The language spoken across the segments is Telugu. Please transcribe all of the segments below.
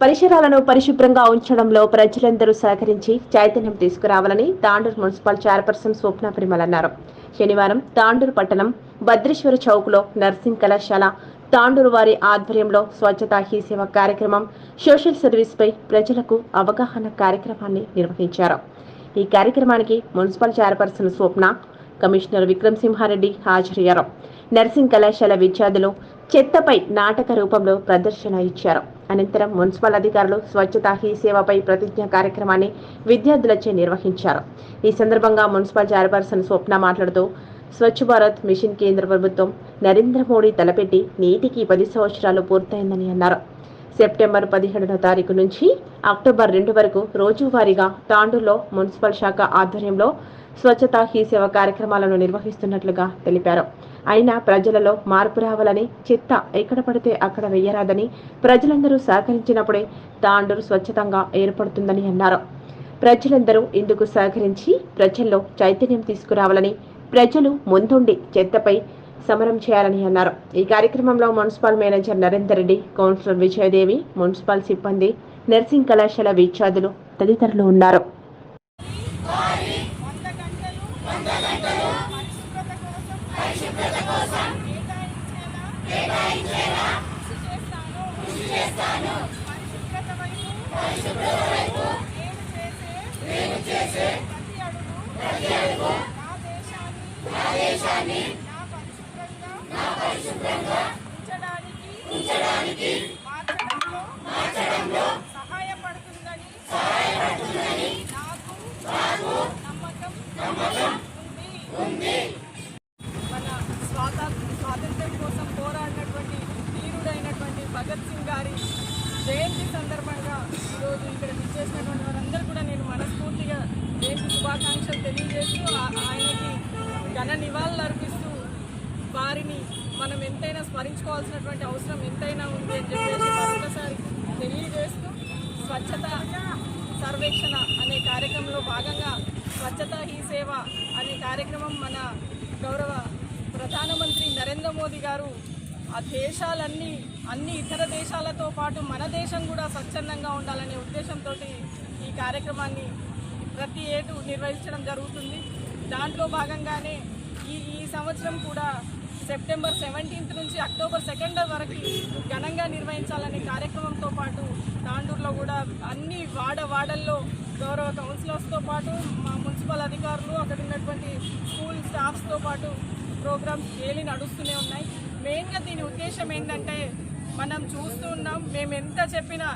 పరిసరాలను పరిశుభ్రంగా ఉంచడంలో ప్రజలందరూ సహకరించి చైతన్యం తీసుకురావాలని తాండూరు మున్సిపల్ చైర్పర్సన్ స్వప్న పరిమల్ అన్నారు. శనివారం తాండూరు పట్టణం భద్రేశ్వర చౌక్లో నర్సింగ్ కళాశాల తాండూరు వారి ఆధ్వర్యంలో స్వచ్ఛతా హీ సేవ కార్యక్రమం సోషల్ సర్వీస్పై ప్రజలకు అవగాహన కార్యక్రమాన్ని నిర్వహించారు. ఈ కార్యక్రమానికి municipal chairperson Swapna commissioner Vikram Simhareddy హాజరయ్యారు. నర్సింగ్ కళాశాల విద్యార్థులు చెత్తపై నాటక రూపంలో ప్రదర్శన ఇచ్చారు. అనంతరం మున్సిపల్ అధికారులు స్వచ్ఛతా హీ సేవపై ప్రతిజ్ఞ కార్యక్రమాన్ని విద్యార్థులచే నిర్వహించారు. ఈ సందర్భంగా మున్సిపల్ చైర్పర్సన్ స్వప్న మాట్లాడుతూ స్వచ్ఛ భారత్ మిషన్ కేంద్ర ప్రభుత్వం నరేంద్ర మోడీ తలపెట్టి నేటికి పది సంవత్సరాలు పూర్తయిందని అన్నారు. సెప్టెంబర్ పదిహేడవ తారీఖు నుంచి అక్టోబర్ రెండు వరకు రోజువారీగా తాండూరులో మున్సిపల్ శాఖ ఆధ్వర్యంలో స్వచ్ఛతా హీ సేవ కార్యక్రమాలను నిర్వహిస్తున్నట్లుగా తెలిపారు. అయినా ప్రజలలో మార్పు రావాలని చెత్త ఎక్కడ పడితే అక్కడ వెయ్యరాదని ప్రజలందరూ సహకరించినప్పుడే తాండూరు స్వచ్ఛతంగా ఏర్పడుతుందని అన్నారు. ప్రజలందరూ ఇందుకు సహకరించి ప్రజల్లో చైతన్యం తీసుకురావాలని ప్రజలు ముందుండి చెత్తపై సమరం చేయాలని అన్నారు. ఈ కార్యక్రమంలో municipal manager Narender Reddy councillor Vijayadevi municipal సిబ్బంది నర్సింగ్ కళాశాల విద్యార్థులు తదితరులు ఉన్నారు. నేను చేసే ప్రతి అడుగు నా దేశాన్ని నా పరిశుభ్రంగా ఉంచడానికి జయంతి సందర్భంగా ఈరోజు ఇక్కడ విచ్చేసినటువంటి వారందరూ కూడా నేను మనస్ఫూర్తిగా జయంతి శుభాకాంక్షలు తెలియజేస్తూ ఆయనకి ఘన నివాళులు అర్పిస్తూ వారిని మనం ఎంతైనా స్మరించుకోవాల్సినటువంటి అవసరం ఎంతైనా ఉంది అని చెప్పేసి మరొకసారి తెలియజేస్తూ స్వచ్ఛత సర్వేక్షణ అనే కార్యక్రమంలో భాగంగా స్వచ్ఛత హీ సేవ అనే కార్యక్రమం మన గౌరవ ప్రధానమంత్రి నరేంద్ర మోదీ గారు ఆ దేశాలన్నీ అన్ని ఇతర దేశాలతో పాటు మన దేశం కూడా స్వచ్ఛందంగా ఉండాలనే ఉద్దేశంతో ఈ కార్యక్రమాన్ని ప్రతి ఏటు నిర్వహించడం జరుగుతుంది. దాంట్లో భాగంగానే ఈ ఈ సంవత్సరం కూడా సెప్టెంబర్ సెవెంటీన్త్ నుంచి అక్టోబర్ సెకండ్ వరకు ఘనంగా నిర్వహించాలనే కార్యక్రమంతో పాటు తాండూరులో కూడా అన్ని వాడ వాడల్లో గౌరవ కౌన్సిలర్స్తో పాటు మా మున్సిపల్ అధికారులు అక్కడ ఉన్నటువంటి స్కూల్ స్టాఫ్స్తో పాటు ప్రోగ్రామ్స్ ఏలి నడుస్తూనే ఉన్నాయి. మెయిన్గా దీని ఉద్దేశం ఏంటంటే మనం చూస్తూ ఉన్నాం మేము ఎంత చెప్పినా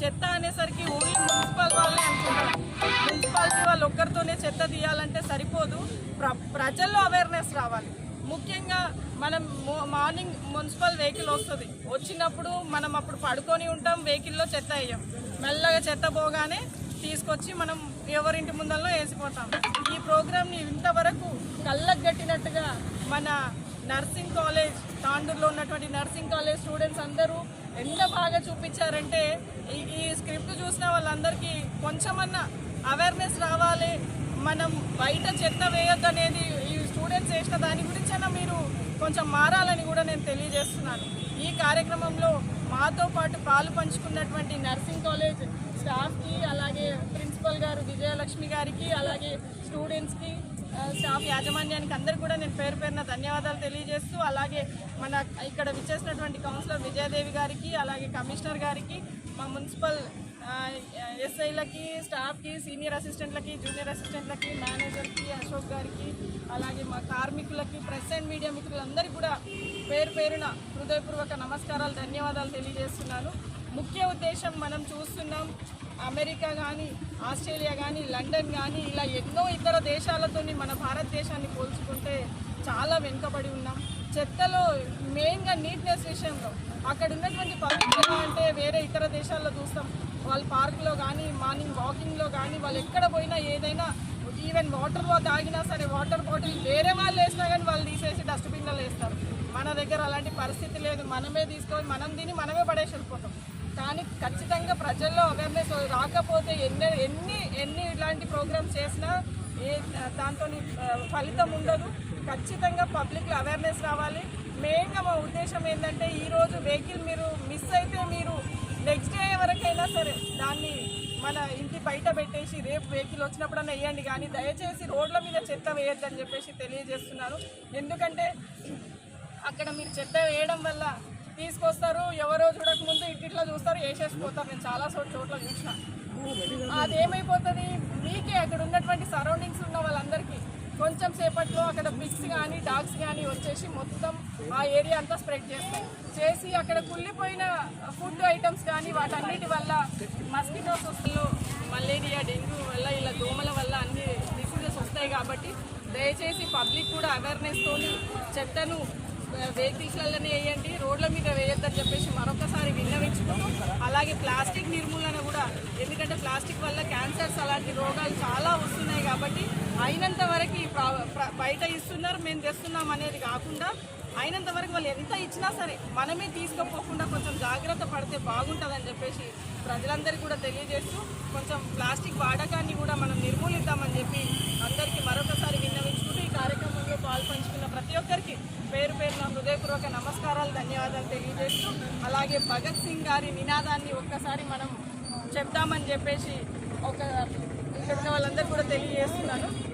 చెత్త అనేసరికి ఓన్లీ మున్సిపల్ వాళ్ళే అనుకుంటాం మున్సిపాలిటీ వాళ్ళు ఒక్కరితోనే చెత్త తీయాలంటే సరిపోదు. ప్ర ప్రజల్లో అవేర్నెస్ రావాలి. ముఖ్యంగా మనం మార్నింగ్ మున్సిపల్ వెహికల్ వస్తుంది. వచ్చినప్పుడు మనం అప్పుడు పడుకొని ఉంటాం వెహికల్లో చెత్త వేయం. మెల్లగా చెత్త పోగానే తీసుకొచ్చి మనం ఎవరింటి ముందల్లో వేసిపోతాం. ఈ ప్రోగ్రామ్ని ఇంతవరకు కళ్ళకు కట్టినట్టుగా మన నర్సింగ్ కాలేజ్ తాండూరులో ఉన్నటువంటి నర్సింగ్ కాలేజ్ స్టూడెంట్స్ అందరూ ఎంత బాగా చూపించారంటే ఈ ఈ స్క్రిప్ట్ చూసిన వాళ్ళందరికీ కొంచెమన్నా అవేర్నెస్ రావాలి. మనం బయట చెత్త వేయొద్దు అనేది ఈ స్టూడెంట్స్ వేసిన దాని గురించైనా మీరు కొంచెం మారాలని కూడా నేను తెలియజేస్తున్నాను. ఈ కార్యక్రమంలో మాతో పాటు పాలు పంచుకున్నటువంటి నర్సింగ్ కాలేజ్ స్టాఫ్కి అలాగే ప్రిన్సిపల్ గారు విజయలక్ష్మి గారికి అలాగే స్టూడెంట్స్కి స్టాఫ్ యాజమాన్యానికి అందరూ కూడా నేను పేరు పేరున ధన్యవాదాలు తెలియజేస్తూ అలాగే మన ఇక్కడ విచ్చేసినటువంటి కౌన్సిలర్ విజయదేవి గారికి అలాగే కమిషనర్ గారికి మా మున్సిపల్ ఎస్ఐలకి స్టాఫ్కి సీనియర్ అసిస్టెంట్లకి జూనియర్ అసిస్టెంట్లకి మేనేజర్కి అశోక్ గారికి అలాగే మా కార్మికులకి ప్రెస్ అండ్ మీడియా మిత్రులందరికీ కూడా పేరు పేరున హృదయపూర్వక నమస్కారాలు ధన్యవాదాలు తెలియజేస్తున్నాను. ముఖ్య ఉద్దేశం మనం చూస్తున్నాం అమెరికా కానీ ఆస్ట్రేలియా కానీ లండన్ కానీ ఇలా ఎన్నో ఇతర దేశాలతో మన భారతదేశాన్ని పోల్చుకుంటే చాలా వెనుకబడి ఉన్నాం. చెత్తలో మెయిన్గా నీట్నెస్ విషయంలో అక్కడ ఉన్నటువంటి పబ్లిక్ ఎలా అంటే వేరే ఇతర దేశాల్లో చూస్తాం. వాళ్ళు పార్క్లో కానీ మార్నింగ్ వాకింగ్లో కానీ వాళ్ళు ఎక్కడ పోయినా ఏదైనా ఈవెన్ వాటర్లో తాగినా సరే వాటర్ బాటిల్ వేరే వాళ్ళు వేసినా కానీ వాళ్ళు తీసేసి డస్ట్బిన్లలో వేస్తారు. మన దగ్గర అలాంటి పరిస్థితి లేదు. మనమే తీసుకొని మనం తిని మనమే పడేసి వెళ్ళిపోతాం. కానీ ఖచ్చితంగా ప్రజల్లో అవేర్నెస్ రాకపోతే ఎన్ని ఎన్ని ఎన్ని ఇలాంటి ప్రోగ్రామ్స్ చేసినా ఏ దాంతో ఫలితం ఉండదు. ఖచ్చితంగా పబ్లిక్లో అవేర్నెస్ రావాలి. మెయిన్గా మా ఉద్దేశం ఏంటంటే ఈరోజు వెహికల్ మీరు మిస్ అయితే మీరు నెక్స్ట్ డే వరకైనా సరే దాన్ని మన ఇంటి బయట పెట్టేసి రేపు వెహికల్ వచ్చినప్పుడన్నా వేయండి. కానీ దయచేసి రోడ్ల మీద చెత్త వేయొద్దని చెప్పేసి తెలియజేస్తున్నాను ఎందుకంటే అక్కడ మీరు చెత్త వేయడం వల్ల తీసుకొస్తారు. ఎవరో చూడకముందు ఇంటిట్లో చూస్తారు వేసేసిపోతారు. నేను చాలా చోట్ల చోట్ల చూసిన. అదేమైపోతుంది? మీకే అక్కడ ఉన్నటువంటి సరౌండింగ్స్ ఉన్న వాళ్ళందరికీ కొంచెం సేపట్లో అక్కడ పిక్స్ కానీ డాగ్స్ కానీ వచ్చేసి మొత్తం ఆ ఏరియా అంతా స్ప్రెడ్ చేస్తాయి చేసి అక్కడ కుళ్ళిపోయిన ఫుడ్ ఐటమ్స్ కానీ వాటన్నిటి వల్ల మస్కిటోస్ వస్తులు మలేరియా డెంగ్యూ వల్ల ఇలా దోమల వల్ల అన్ని డిసీజెస్ వస్తాయి కాబట్టి దయచేసి పబ్లిక్ కూడా అవేర్నెస్తోని చెత్తను వెహికల్స్లలోనే వేయండి రోడ్ల మీద వేయొద్దని చెప్పేసి మరొకసారి విన్నవించుకుంటూ అలాగే ప్లాస్టిక్ నిర్మూలన కూడా ఎందుకంటే ప్లాస్టిక్ వల్ల క్యాన్సర్స్ అలాంటి రోగాలు చాలా వస్తున్నాయి కాబట్టి అయినంత వరకు ఈ బయట ఇస్తున్నారు మేము తెస్తున్నాం అనేది కాకుండా అయినంత వరకు వాళ్ళు ఎంత ఇచ్చినా సరే మనమే తీసుకుపోకుండా కొంచెం జాగ్రత్త పడితే బాగుంటుందని చెప్పేసి ప్రజలందరికీ కూడా తెలియజేస్తూ కొంచెం ప్లాస్టిక్ వాడకాన్ని కూడా మనం నిర్మూలిద్దామని చెప్పి అందరికీ మరొకసారి విన్నవించుకుంటూ ఈ కార్యక్రమంలో పాల్పంచుకున్న ప్రతి ఒక్కరికి హృదయపూర్వక నమస్కారాలు ధన్యవాదాలు తెలియజేస్తూ అలాగే భగత్ సింగ్ గారి నినాదాన్ని ఒక్కసారి మనం చెప్తామని చెప్పేసి ఒక ఇక్కడ ఉన్న వాళ్ళందరూ కూడా తెలియజేస్తున్నాను.